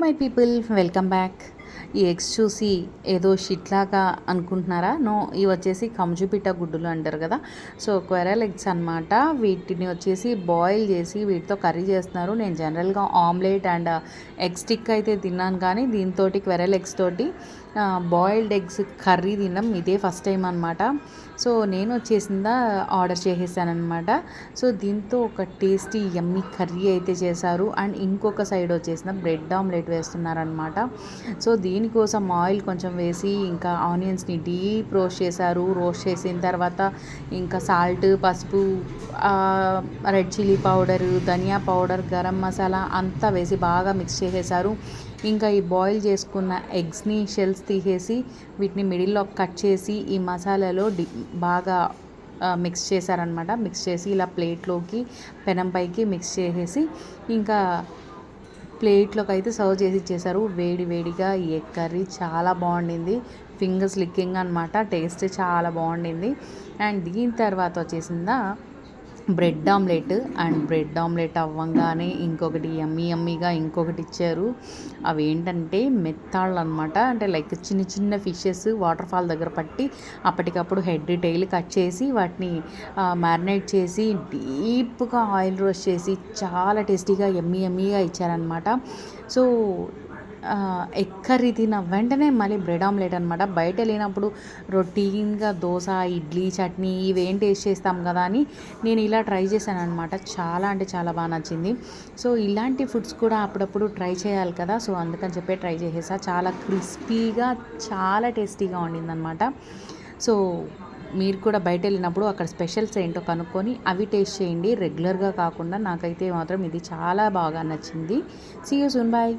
my people welcome back. ఈ eggs చూసి ఏదో షిట్ లాగా అనుకుంటున్నారా? నో ఇవి వచ్చేసి కంజుపిట్ట గుడ్డులు అంటారు కదా. సో క్వెరల్ ఎగ్స్ అనమాట వీటిని వచ్చేసి బాయిల్ చేసి వీటితో కర్రీ చేస్తున్నారు. నేను జనరల్గా ఆమ్లెట్ అండ్ ఎగ్ స్టిక్ అయితే తిన్నాను కానీ దీంతో క్వెరల్ ఎగ్స్ తోటి బాయిల్డ్ ఎగ్స్ కర్రీ తినడం ఇదే ఫస్ట్ టైం అనమాట సో నేను వచ్చేసిందా ఆర్డర్ చేసేసానమాట సో దీంతో ఒక టేస్టీ ఎమ్మి కర్రీ అయితే చేశారు. అండ్ ఇంకొక సైడ్ వచ్చేసిన బ్రెడ్ ఆమ్లెట్ వేస్తున్నారనమాట సో దీనికోసం ఆయిల్ కొంచెం వేసి ఇంకా ఆనియన్స్ని డీప్ రోస్ట్ చేశారు. రోస్ట్ చేసిన తర్వాత ఇంకా సాల్ట్ పసుపు రెడ్ చిల్లీ పౌడరు ధనియా పౌడర్ గరం మసాలా అంతా వేసి బాగా మిక్స్ చేసేసారు. ఇంకా ఈ బాయిల్ చేసుకున్న ఎగ్స్ని షెల్స్ తీసేసి వీటిని మిడిల్లో కట్ చేసి ఈ మసాలాలో డి బాగా మిక్స్ చేశారనమాట మిక్స్ చేసి ఇలా ప్లేట్లోకి పెనం పైకి మిక్స్ చేసేసి ఇంకా ప్లేట్లోకి అయితే సర్వ్ చేసి ఇచ్చేసారు. వేడి వేడిగా ఈ ఎగ్ కర్రీ చాలా బాగుండింది. ఫింగర్స్ లిక్కింగ్ అనమాట టేస్ట్ చాలా బాగుండింది. అండ్ దీని తర్వాత వచ్చేసిందా bread omelette and bread omelette అవ్వంగానే ఇంకొకటి ఎమ్మీ ఎమ్మీగా ఇంకొకటి ఇచ్చారు. అవి ఏంటంటే మెత్తాళ్ళు అనమాట అంటే లైక్ చిన్న చిన్న ఫిషెస్ వాటర్ ఫాల్ దగ్గర పట్టి అప్పటికప్పుడు హెడ్ టైల్ కట్ చేసి వాటిని మ్యారినేట్ చేసి డీప్గా ఆయిల్ రోస్ట్ చేసి చాలా టేస్టీగా ఎమ్మీ ఎమ్మీగా ఇచ్చారనమాట. సో ఎగ్ తిన్న వెంటనే మళ్ళీ బ్రెడ్ ఆమ్లెట్ అనమాట బయట వెళ్ళినప్పుడు రొటీన్గా దోశ ఇడ్లీ చట్నీ ఇవేం టేస్ట్ చేస్తాం కదా అని నేను ఇలా ట్రై చేశాను అనమాట చాలా అంటే చాలా బాగా నచ్చింది. సో ఇలాంటి ఫుడ్స్ కూడా అప్పుడప్పుడు ట్రై చేయాలి కదా. సో అందుకని చెప్పి ట్రై చేసేసా. చాలా క్రిస్పీగా చాలా టేస్టీగా ఉండిందనమాట సో మీరు కూడా బయట వెళ్ళినప్పుడు అక్కడ స్పెషల్స్ ఏంటో కనుక్కొని అవి టేస్ట్ చేయండి. రెగ్యులర్గా కాకుండా నాకైతే మాత్రం ఇది చాలా బాగా నచ్చింది. See you soon bye